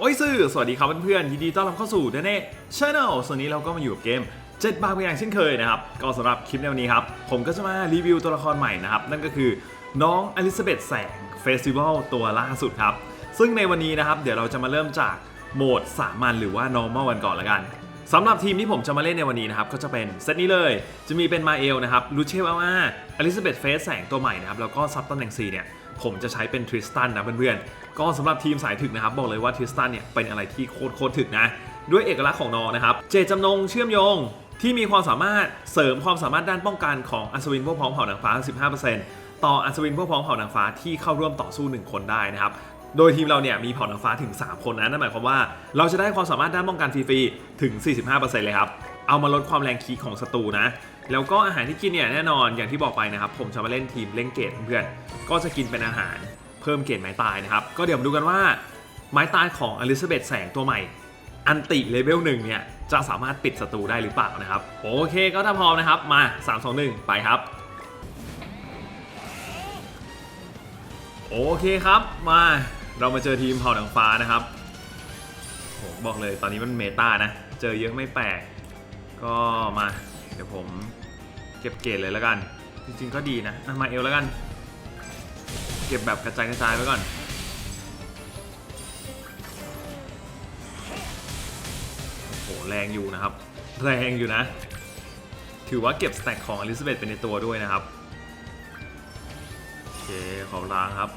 โอ้ยซื่อสวัสดีครับเพื่อนๆยินดีต้อนรับเข้าสู่เดเน่ชาแนลส่วนนี้เราก็มาอยู่กับเกม7บาทเพียงอย่างเช่นเคยนะครับ ก็สำหรับคลิปในวันนี้ครับ ผมก็จะมารีวิวตัวละครใหม่นะครับ นั่นก็คือน้องอลิซาเบธแสงเฟสติวัลตัวล่าสุดครับ ซึ่งในวันนี้นะครับ เดี๋ยวเราจะมาเริ่มจากโหมดสามัญหรือว่า normal วันก่อนละกันสำหรับทีมที่ผมจะมาเล่นในวันนี้นะครับ ก็จะเป็นเซตนี้เลย จะมีเป็นมาเอลนะครับลูเชลอาอลิซาเบธเฟสแสงตัวใหม่นะครับแล้วก็ซับตำแหน่ง4เนี่ย ผมจะใช้เป็นทริสตันนะเพื่อนๆ ก็สำหรับทีมสายถึกนะครับ บอกเลยว่าทริสตันเนี่ยเป็นอะไรที่โคตรโคตรถึกนะ ด้วยเอกลักษณ์ของน้องนะครับ เจจำนงเชื่อมโยงที่มีความสามารถเสริมความสามารถด้านป้องกันของอัศวินพวกพ้องเผ่านางฟ้า 15%ต่ออัศวินพวกพ้องเผ่านางฟ้าที่เข้าร่วมต่อสู้ 1 คนได้นะครับโดยทีมเราเนี่ยมีเผ่านางฟ้าถึง 3 คนนะนั่นหมายความว่าเราจะได้ความสามารถด้านป้องกันฟรีๆถึง 45%เลยครับ เอามาลดความแรงคีย์ของศัตรูนะ แล้วก็อาหารที่กินเนี่ยแน่นอนอย่างที่บอกไปนะครับ ผมจะมาเล่นทีมเล่นเกตเพื่อนก็จะกินเป็นอาหารเพิ่มเกตไม้ตายนะครับ ก็เดี๋ยวมาดูกันว่าไม้ตายของอลิซาเบธแสงตัวใหม่ อันติเลเวลหนึ่งเนี่ยจะสามารถปิดศัตรูได้หรือเปล่านะครับ โอเคก็ถ้าพร้อมนะครับมา 3 2 1 ไปครับ โอเคครับมาเรามาเจอทีมเผ่าหนังฟ้านะครับโหบอกเลยตอนนี้มันเมตานะ เจอเยอะไม่แปลกก็มา ดี๋ยวผมเก็บเกรดเลยแล้วกัน จริงๆก็ดีนะมาเอลแล้วกัน เก็บแบบกระจายกระจายไว้ก่อนโห แรงอยู่นะครับ แรงอยู่นะ ถือว่าเก็บสแต็กของอลิซาเบธเป็นในตัวด้วยนะครับ โอเค ขอล้างครับ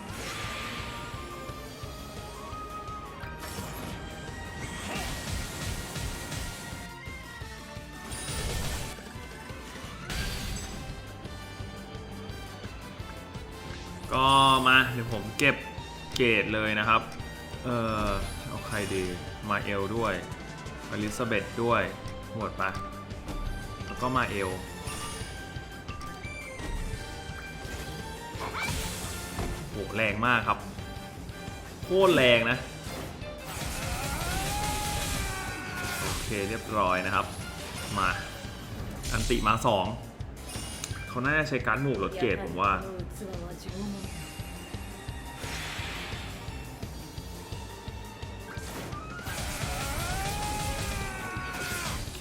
กรดเลยนะครับ เออเอาใครดีมาเอลด้วยอลิซาเบธด้วยหมดปะแล้วก็มาเอลโหแรงมากครับ โคตรแรงนะ โอเคเรียบร้อยนะครับ มา อันติมาสองเขาน่าจะใช้การดหมู่ลดเกรดผมว่า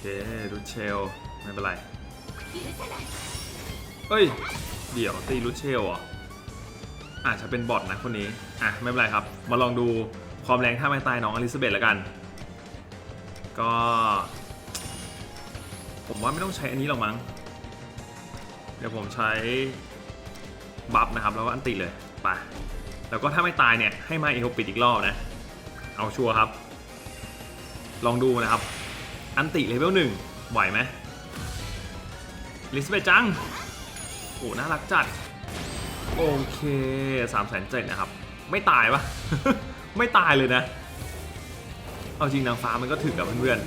เครูเชล ไม่เป็นไรเฮ้ย เดี๋ยวตีรูเชลเหรอะอาจจะเป็นบอทนะคนนี้ อะ ไม่เป็นไรครับ มาลองดูความแรงท่าไม้ตายน้องอลิซาเบธแล้วกัน ก็ ผมว่าไม่ต้องใช้อันนี้หรอกมั้ง เดี๋ยวผมใช้บัฟนะครับ แล้วก็อันติเลยไปแล้วก็ถ้าไม่ตายเนี่ย ให้มาเอลปิดอีกรอบนะ เอาชัวร์ครับ ลองดูนะครับ อันติเลเวลหนึ่งไหวไหมลิสเบจัง โอ้ น่ารักจัด โอเคสามแสนเจ็ดนะครับ ไม่ตายปะไม่ตายเลยนะ เอาจริงนางฟ้ามันก็ถึงกับเพื่อน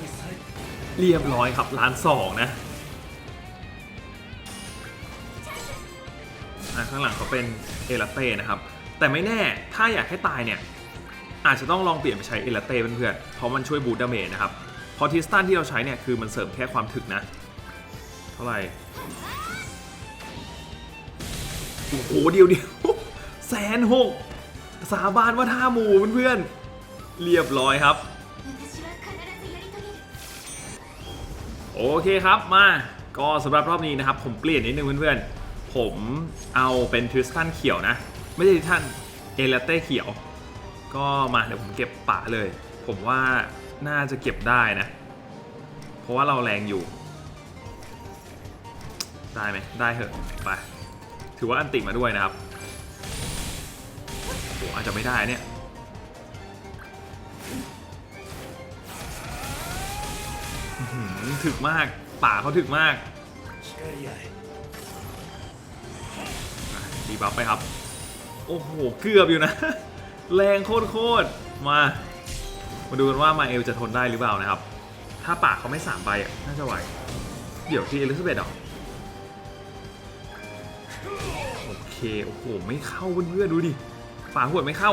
ๆ เรียบร้อยครับล้านสองนะข้างหลังเขาเป็นเอลาเต้นะครับ แต่ไม่แน่ถ้าอยากให้ตายเนี่ย อาจจะต้องลองเปลี่ยนไปใช้เอลาเต้เพื่อนๆเพราะมันช่วยบูตดาเมจนะครับ พราะทิสตันที่เราใช้เนี่ยคือมันเสริมแค่ความถึกนะ เท่าไหร่โอ้โหเดียวเดียวแสนหกสาบานว่าท่าหมูเพื่อนๆเรียบร้อยครับ โอเคครับมาก็สำหรับรอบนี้นะครับ ผมเปลี่ยนนิดนึงเพื่อนๆ ผมเอาเป็นทริสตันเขียวนะ ไม่ใช่ทริสตันเอลเต้เขียว ก็มาเดี๋ยวผมเก็บป่าเลย ผมว่า น่าจะเก็บได้นะ เพราะว่าเราแรงอยู่ ได้ไหมได้เหอะไปถือว่าอันติมาด้วยนะครับโหอาจจะไม่ได้เนี่ยถึกมากป่าเขาถึกมากดีบัฟไปครับ โอ้โห เกือบอยู่นะ แรงโคตรๆมา มาดูกันว่ามาเอลจะทนได้หรือเปล่านะครับ ถ้าปากเขาไม่สามใบน่าจะไหว เดี๋ยวที่เอลิซาเบธเหรอโอเค โอ้โห ไม่เข้าเพื่อนๆดูดิฝาหัวไม่เข้า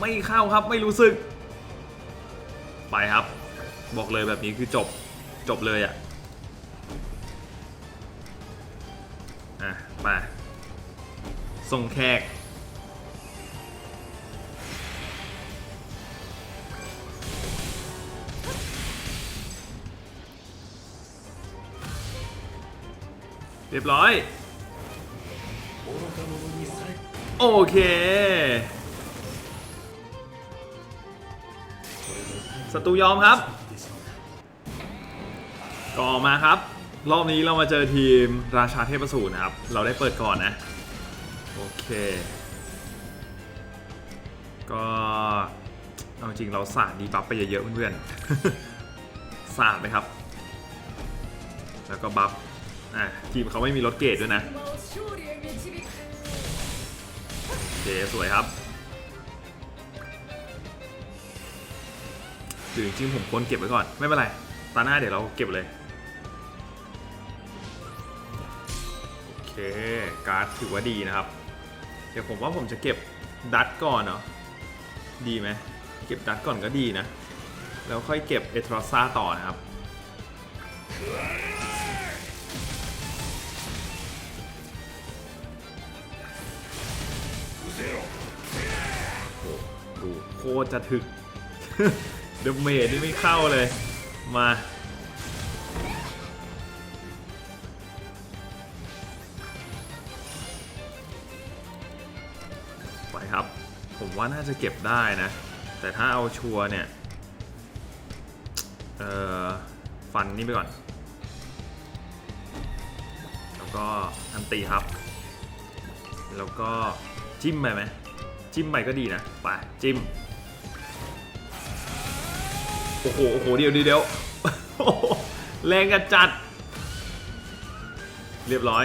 ไม่เข้าครับ ไม่รู้สึก ไปครับ บอกเลยแบบนี้คือจบ จบเลยอะ อะ ไป ส่งแขก เรียบร้อย โอเค ศัตรูยอมครับ ก็มาครับ รอบนี้เรามาเจอทีมราชาเทพสูรนะครับ เราได้เปิดก่อนนะ โอเค ก็เอาจริงเราสาดดีบัฟไปเยอะๆเพื่อนๆสาดไปครับ แล้วก็บัฟ ทีมเขาไม่มีรถเกรดด้วยนะโอเคสวยครับหรือจริงผมควรเก็บไว้ก่อน ไม่เป็นไร ตาหน้าเดี๋ยวเราเก็บเลย โอเค การ์ดถือว่าดีนะครับ เดี๋ยวผมว่าผมจะเก็บดัตก่อนเนาะดีไหม เก็บดัตก่อนก็ดีนะ แล้วค่อยเก็บเอทรอซ่าต่อนะครับ ตรจะถึก เดเมจนี่ไม่เข้าเลย มา ไปครับ ผมว่าน่าจะเก็บได้นะ แต่ถ้าเอาชัวร์เนี่ย เอ่อ ฟันนี่ไปก่อน แล้วก็อันตีครับ แล้วก็จิ้มไปไหมจิ้มไปก็ดีนะ ไป จิ้ม โอ้โหโอ้โหเดี๋ยวเดี๋ยวเดี๋ยวแรงกันจัด เรียบร้อย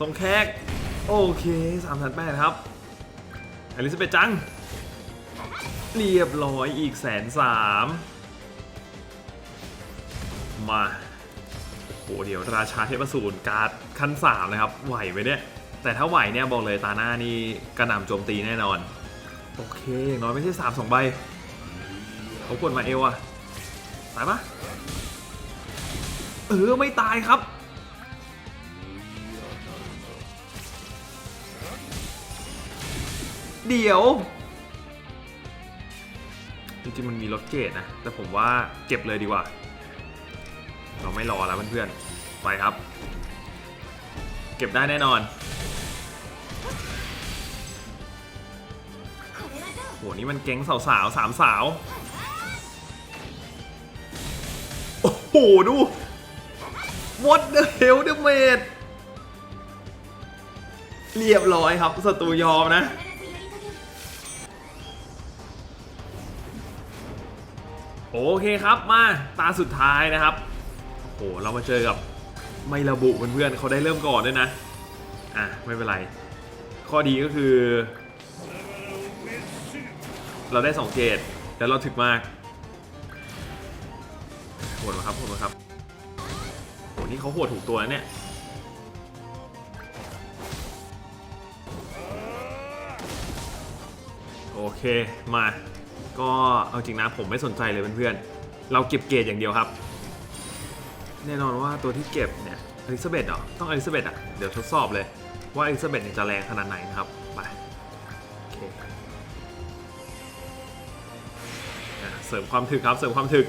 ส่งแขกโอเคสามพันแปดครับอลิซาเบธจัง เรียบร้อยอีกแสนสามมาโอ้โหเดี๋ยวราชาเทพสูรการ์ดขั้นสามนะครับ ไหวไหมเนี่ย แต่ถ้าไหวเนี่ย บอกเลยตาหน้านี่กระหน่ำโจมตีแน่นอน โอเค น้อยไม่ใช่สามสองใบ เขากดมาเอวอะตายปะเออไม่ตายครับ เดี๋ยว จริงๆมันมีรถเกตนะ แต่ผมว่าเก็บเลยดีกว่า เราไม่รอแล้วเพื่อนๆ ไปครับ เก็บได้แน่นอนโหนี่มันแก๊งสาวสาวๆสามสาว โหดู What the hell the mate เรียบร้อยครับศัตรูยอมนะ โอเคครับมาตาสุดท้ายนะครับ โอ้โหเรามาเจอกับไม่ระบุเพื่อนๆเขาได้เริ่มก่อนด้วยนะ อะ ไม่เป็นไร ข้อดีก็คือ เราได้สองเกตแล้วเราถึกมาก หดมครับโหดมครับโหนี่เขาโหดถูกตัวเนี่ยโอเคมาก็เอาจริงนะผมไม่สนใจเลยเพื่อนๆ เราเก็บเกรดอย่างเดียวครับ แน่นอนว่าตัวที่เก็บเนี่ยอลิซาเบธเหรอต้องอลิซาเบธอะ เดี๋ยวทดสอบเลย ว่าอลิซาเบธเนี่ยจะแรงขนาดไหนนะครับ ไป โอเคเสริมความถึกครับ เสริมความถึก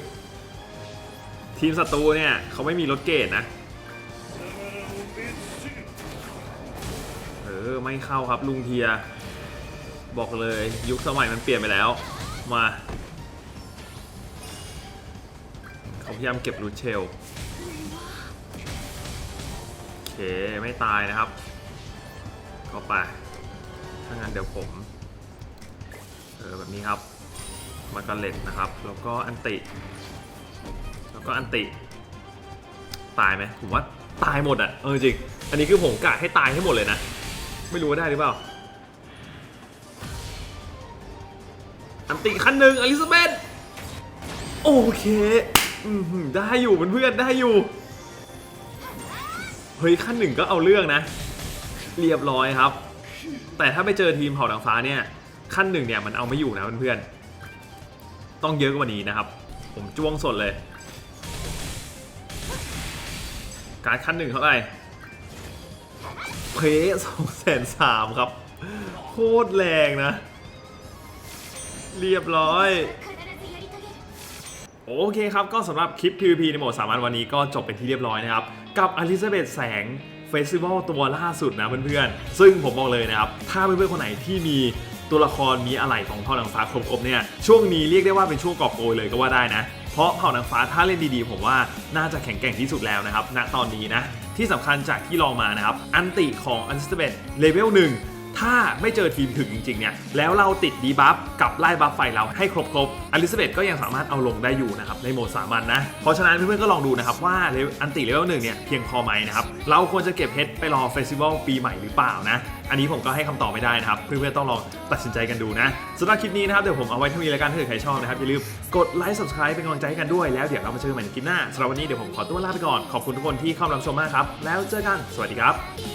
ทีมศัตรูเนี่ยเขาไม่มีรถเกรดนะ เออ ไม่เข้าครับลุงเทีย บอกเลยยุคสมัยมันเปลี่ยนไปแล้ว มาเขาพยายามเก็บรูทเชลโอเค ไม่ตายนะครับ ก็ไป ถ้างั้นเดี๋ยวผม เออ แบบนี้ครับ มาการเล็ตนะครับ แล้วก็อันติ แล้วก็อันติ ตายไหมผมว่าตายหมดอะเออจริง อันนี้คือผมกะให้ตายให้หมดเลยนะ ไม่รู้ว่าได้หรือเปล่า อันติขั้นหนึ่งอลิซาเบธโอเคได้อยู่เพื่อนๆได้อยู่ เฮ้ยขั้นหนึ่งก็เอาเรื่องนะ เรียบร้อยครับ แต่ถ้าไปเจอทีมเผ่าดังฟ้าเนี่ย ขั้นหนึ่งเนี่ยมันเอาไม่อยู่นะเพื่อนๆต้องเยอะกว่านี้นะครับ ผมจ้วงสดเลย การขั้นหนึ่งเท่าไหร่เพสองแสนสามครับ โคตรแรงนะ เรียบร้อย โอเคครับ ก็สำหรับคลิป PVP ในโหมดสามัญวันนี้ก็จบเป็นที่เรียบร้อยนะครับ กับอลิซาเบธแสงเฟสติวัลตัวล่าสุดนะเพื่อนๆ ซึ่งผมบอกเลยนะครับ ถ้าเพื่อนๆ คนไหนที่มีตัวละครมีอะไรของเผ่านางฟ้าครบๆเนี่ยช่วงนี้เรียกได้ว่าเป็นช่วงกอบโกยเลยก็ว่าได้นะ เพราะเผ่านางฟ้าถ้าเล่นดีๆ ผมว่าน่าจะแข็งแกร่งที่สุดแล้วนะครับณตอนนี้นะที่สำคัญจากที่ลองมานะครับอันติของอันสเตเบตเลเวลหนึ่ง ถ้าไม่เจอทีมถึงจริงๆเนี่ยแล้วเราติดดีบัฟกับไล่บัฟไฟเราให้ครบๆอลิซาเบธก็ยังสามารถเอาลงได้อยู่นะครับในโหมดสามัญนะ เพราะฉะนั้นเพื่อนๆก็ลองดูนะครับว่าอันติเลเวลหนึ่งเนี่ยเพียงพอไหมนะครับเราควรจะเก็บเพชรไปรอเฟสติวัลปีใหม่หรือเปล่านะอันนี้ผมก็ให้คำตอบไม่ได้นะครับเพื่อนๆต้องลองตัดสินใจกันดูนะสำหรับคลิปนี้นะครับเดี๋ยวผมเอาไว้เท่านี้แล้วกันถ้าเกิดใครชอบนะครับอย่าลืมกดไลค์ subscribe เป็นกำลังใจให้กันด้วยแล้วเดี๋ยวเรามาเจอกันใหม่ในคลิปหน้าสำหรับวันนี้เดี๋ยวผมขอตัวลาไปก่อนขอบคุณทุกคนที่เข้ารับชมมากครับแล้วเจอกันสวัสดีครับ「